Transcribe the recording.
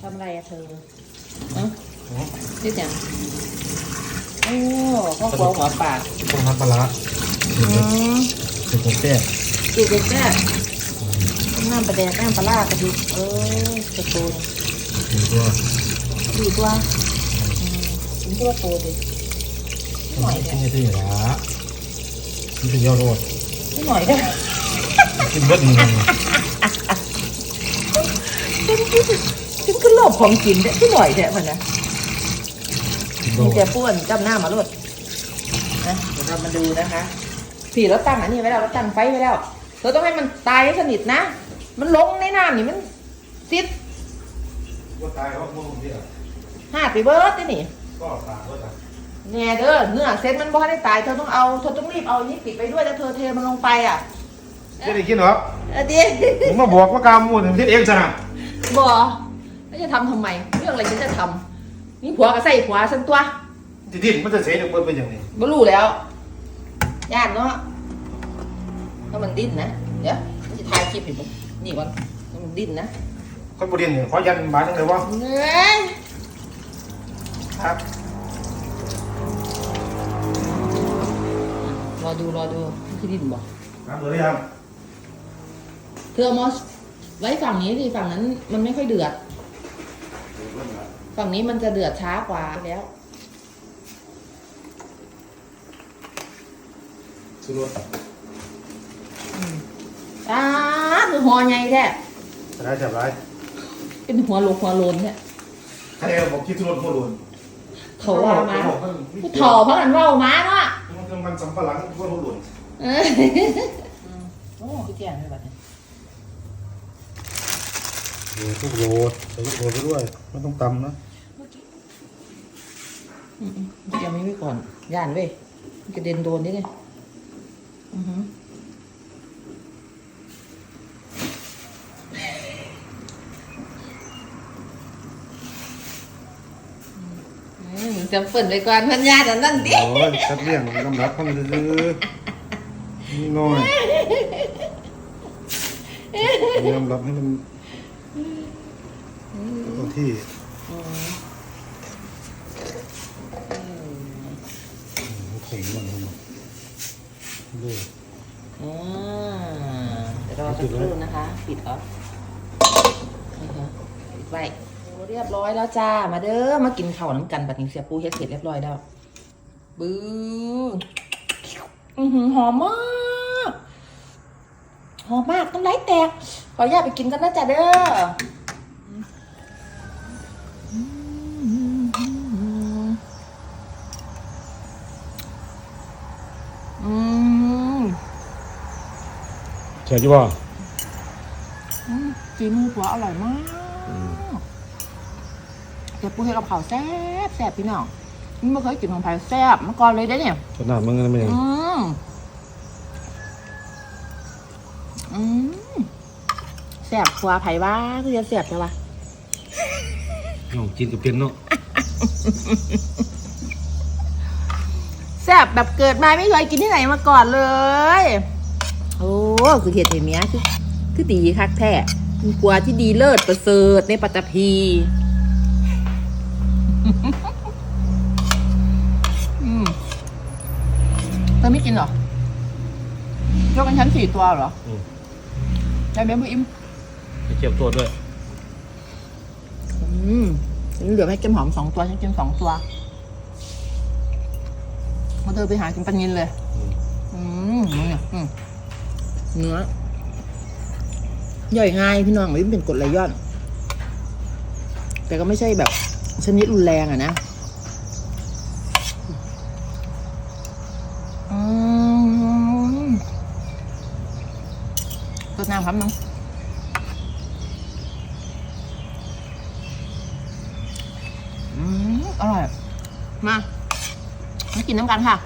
ทำอะไรอะเธอเอ้านี่จังโอ้ข้าวกลัวหัวปากต้มน้ำปลาร้าอืมเป็นตัวแป้งจีบเด็กแก่น้ำปลาแดงน้ำปลาล่ากระดูกเออตะโกนเป็นตัวดีตัวอืมเป็นตัวโตดิหน่อยกิเนี่ยนที่ละนี่เป็นยอดโรดนิดหน่อยเด้อกินเบิดนี่ ฉันก็โลภของกินเด้อนิดหน่อยเด้อมันนะมีแต่ป้วนจำหน้ามาลดนะเดี๋ยวเรามาดูนะคะผีเราตั้งอันนี้ไว้แล้วเราตั้งไฟไว้แล้วเราต้องให้มันตายให้สนิทนะ มันลงในน้ำนี่มันซิดว่าตายเพราะมึงที่อะห้าไปเบิร์ดนี่นี่ก็ตายว่าตายแน่เด้อเนื้อเส้นมันบ่ได้ตายเธอต้องเอาเธอต้องรีบเอานนี้ปิดไปด้วยแล้วเธอเทมันลงไปอะไม่ได้กินหรอเออดิผมมาบอกว่ากามมูถึงที่เองซะนะบ่ แล้วจะทำทำไม เรื่องอะไรฉันจะทำนี่ผัวก็ใส่ผัวฉันตัวที่ดินมันจะเสียจากเบิดเป็นอย่างนี้บ่รู้แล้วญาติเนาะถ้ามันดิ้นนะ เดี๋ยวฉันจะถ่ายคลิปให้มึงนี่ก่อนถ้ามันดิ้นนะคนบุรีเนี่ยขอยันบาทนึงเลยว่าเอ้ยครับรอดูรอดูที่ดิ้นบ่น้ำเหลือหรือยังเธอเอามาไว้ฝั่งนี้สิฝั่งนั้นมันไม่ค่อยเดือด ฝั่งนี้มันจะเดือดช้ากว่าแล้วสุรสอ้าคือหัวใหญ่แท้จะได้จับไรเป็นหัวโลกหัวโลนเนี่ยใครบอกคิดสุรสโคตรโดนเขาว่ามาผู้ถอเพราะกันเว่ามาเนาะมันมันสำปะหลังโคตรโดนเออโอ้พี่แก่ไม่บัดเนี่ย โรยทุกโรดใส่ทุกโรดไปด้วยไม่ต้องตำนะอืมๆพี่แก่ไม่ไว้ก่อน ย่านเว้ยมันกระเด็นโดนนี่ไงอือหืออืมจะเปิดไปก่อนพันยาแต่นั่นดิโอ้ยชัดเลี่ยงลำดับพันซื้อนี่น้อยลำดับให้มัน เข้าที่ผมมันมันดูอ่าเดี๋ยวรอสักครู่นะคะ ปิดเหรอนี่ค่ะปิดไว้โอ้เรียบร้อยแล้วจ้า มาเด้อ มากินข้าวน้ำกันบัดนี้เสียปูเฮ็ดเสร็จเรียบร้อยแล้ว บื้อ อือหือหอมมาก หอมมากน้ำลายแตก ขออนุญาตไปกินกันนะจ้าเด้ออืมใช่จีว่าอืมฝีมือผัวอร่อยมากเดี๋ยวปูให้กับข้าวแซ่บแซ่บพี่น้องนี่ไม่เคยกินของไผ่แซ่บมาก่อนเลยได้เนี่ยขนาดมึงกันไม่ยัง อืมอืมแซ่บกว่าไผ่ว่าคือจะแซ่บจังวะน้องกินกับเป็นเนาะแซ่บแบบเกิดมาไม่เคยกินที่ไหนมาก่อนเลย โอ้คือเห็ดเห็นเนี้ยคือคือดีคักแท้คือกลัวที่ดีเลิศประเสริฐในปัตตภีอืมเธอไม่กินเหรอยกกันชั้นสี่ตัวเหรอได้ไหมพี่อิม ไปเก็บตัวด้วย อืมเหลือให้เก็มหอมสองตัวฉันกินสองตัวมาเธอไปหากินปันยินเลย อืมเนี่ยอืมเนื้อย่อยง่ายพี่น้องไม่เป็นกรดไหลย้อน แต่ก็ไม่ใช่แบบ ชนิดรุนแรงอะนะอืมต้นน้ำครับน้องอืม อร่อย มา มากินน้ำกันค่ะ